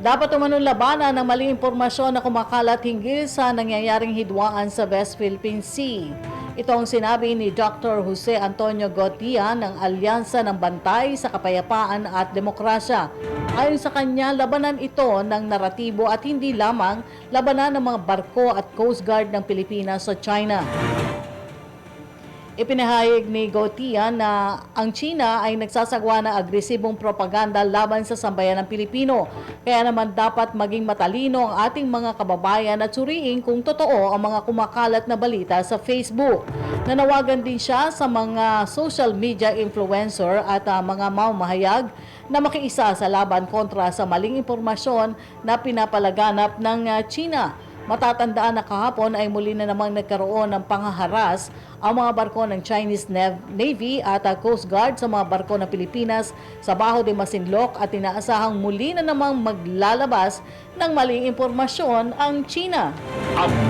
Dapat umanong labanan ng maling impormasyon na kumakalat hinggil sa nangyayaring hidwaan sa West Philippine Sea. Ito ang sinabi ni Dr. Jose Antonio Gotia ng Alyansa ng Bantay sa Kapayapaan at Demokrasya. Ayon sa kanya, labanan ito ng naratibo at hindi lamang labanan ng mga barko at Coast Guard ng Pilipinas sa China. Ipinahayag ni Gotia na ang China ay nagsasagwa ng agresibong propaganda laban sa sambayan ng Pilipino. Kaya naman dapat maging matalino ang ating mga kababayan at suriin kung totoo ang mga kumakalat na balita sa Facebook. Nanawagan din siya sa mga social media influencer at ah, mga mamahayag na makiisa sa laban kontra sa maling impormasyon na pinapalaganap ng ah, China. Matatandaan na kahapon ay muli na namang nagkaroon ng panghaharas ang mga barko ng Chinese Nav- Navy at uh, Coast Guard sa mga barko ng Pilipinas sa Baho de Masinloc at inaasahang muli na namang maglalabas ng maling impormasyon ang China.